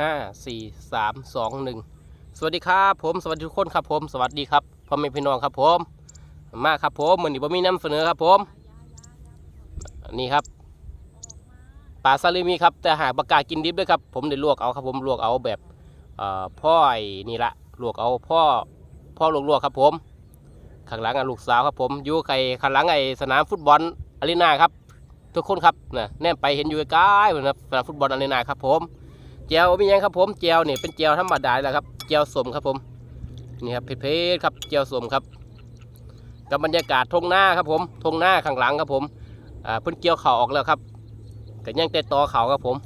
ห้าสี่สามสองหนึ่งสวัสดีครับผมสวัสดีทุกคนครับผมสวัสดีครับพ่อแม่พี่น้องครับผม มาครับผมเหมือนี้ผมมีนำเสนอครับผมนี่ครับปลาซาลิมีครับแต่หากประกาศกินดิบด้วยครับผมได้ลวกเอาครับผมลวกเอาแบบเอ่อพ่อไอ้นี่ละลวกเอาพ่อพ่อลวกๆครับผมข้างหลังลูกสาวครับผมอยู่ไกลข้างหลังไอ้สนามฟุตบอลอารีนาครับทุกคนครับนะแนมไปเห็นอยู่ใกล้ๆเหมือนสนามฟุตบอลอารีนาครับผม เจียวมีหยังครับผมเจียวนี่เป็นเจียวธรรมดาแหละครับเจียวสมครับผมนี่ครับเผ็ดๆครับเจียวสมครับกับบรรยากาศทงหน้าครับผมทงหน้าข้างหลังครับผมอ่าเพิ่นเกี่ยวเข่าออกแล้วครับก็ยังแต่ตอเขาครับผม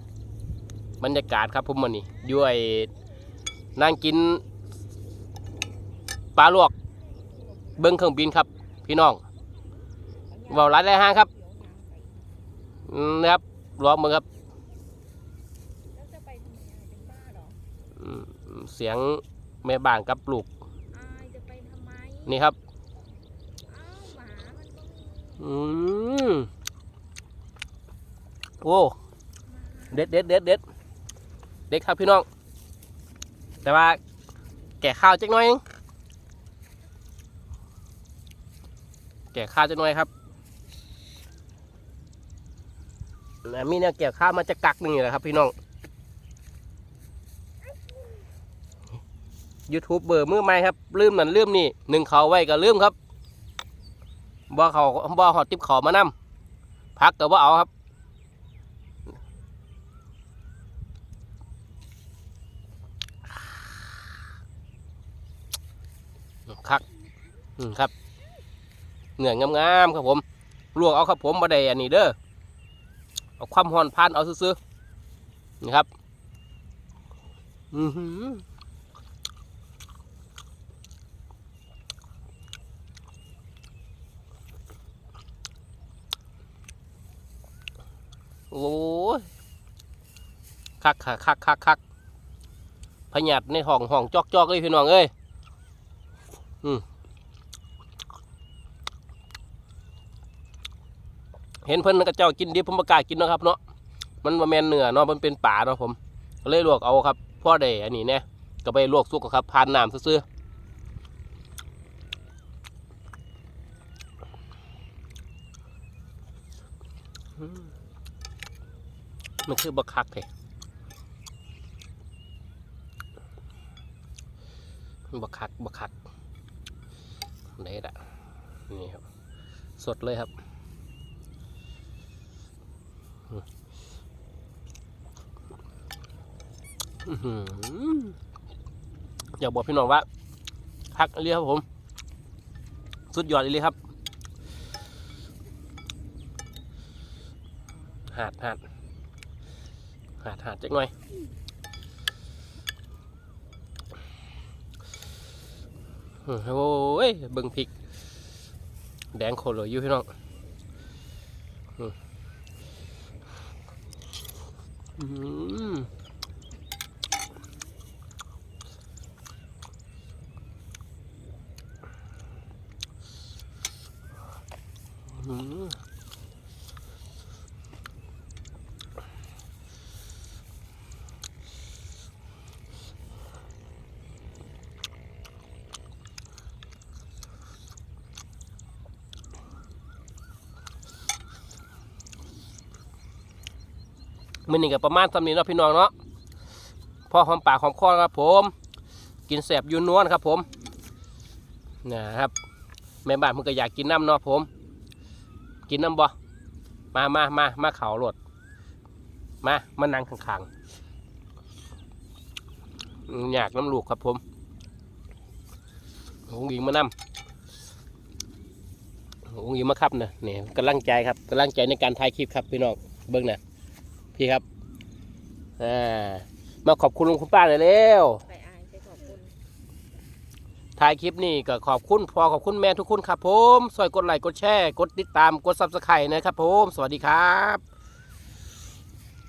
บรรยากาศครับผมมันนี่ยู่ไอ้นั่งกินปลาลวก เบิ้งเครื่องบินครับ พี่น้องเบาร้านไรห้างครับนะครับรอมือครับ แล้วจะไปทำไมอะเป็นบ้าเหรอ อืม เสียงแม่บ้านกับปลูกอายจะไปทำไมนี่ครับอ้าวหมามันก็มีอืมโอ้เด็ดเด็ดเด็ดเด็ดเด็ดครับพี่น้อง แต่ว่าแก่ข้าวจักหน่อยนึงแก่ข้าวจักหน่อยครับแล้วมีเนี่ยแก่ข้าวมาจะกักหนึ่งอยู่แหละครับพี่น้อง YouTube เบอร์มือใหม่ครับลืมนั่นลืมนี่หนึ่งเขาไว้ก็ลืมครับบ่เขาบ่หอดติบเขามานำพักก็บ่เอาครับ คักอืมครับเหงื่อยงามๆครับผมลวกเอาครับผมบ่ได้อันนี้เด้อเอาความร้อนพันเอาซื่อๆนี่ครับ อือหือ โอ้คักคักคักคักคักพญาตในห้องห้องจอกจอกเลยพี่น้องเอ้ยอืมเห็นเพิ่นกระเจ้ากินดิบผมประกาศกินนะครับเนาะมันมาแมนเนื้อเนาะมันเป็นป่าเนาะผมก็เลยลวกเอาครับพ่อได้อันนี้เนี่ยก็ไปลวกสุกครับพานน้ำซื่ออืม มันคือบักคักเลยบักคักบักคักเด็ดอะนี่ครับ สดเลยครับอยากบอกพี่น้องว่าคักเรียครับผม สุดยอดเลยครับ หาดหาด หาดหาดจักหน่อยโอ้ยเบิ่งพริก แดงโคโลอยู่พี่น้องอืมอืม มมันนี่ก็ประมาณสำนี้เนาะพี่น้องเนาะพอหอมปากหอมคอครับผม กินแสบยูนวลครับผมนะครับแม่บ้านมันก็อยากกินน้ำเนาะผม กินน้ำบ่มามามามาเขาโหลดมามานั่งข้างๆอืมอยากน้ำลูกครับผมหงหญิงมานำหงหญิงมาครับเนี่ยนี่กำลังใจครับกำลังใจในการถ่ายคลิปครับพี่น้องเบิ้งนะ พี่ครับอ่ามาขอบคุณลุงคุณป้าเลยเร็วไปอายไปขอบคุณถ่ายคลิปนี้ก็ขอบคุณพอขอบคุณแม่ทุกคนครับผมสวยกดไลค์กดแชร์กดติดตามกดซับสไครต์นะครับผม สวัสดีครับ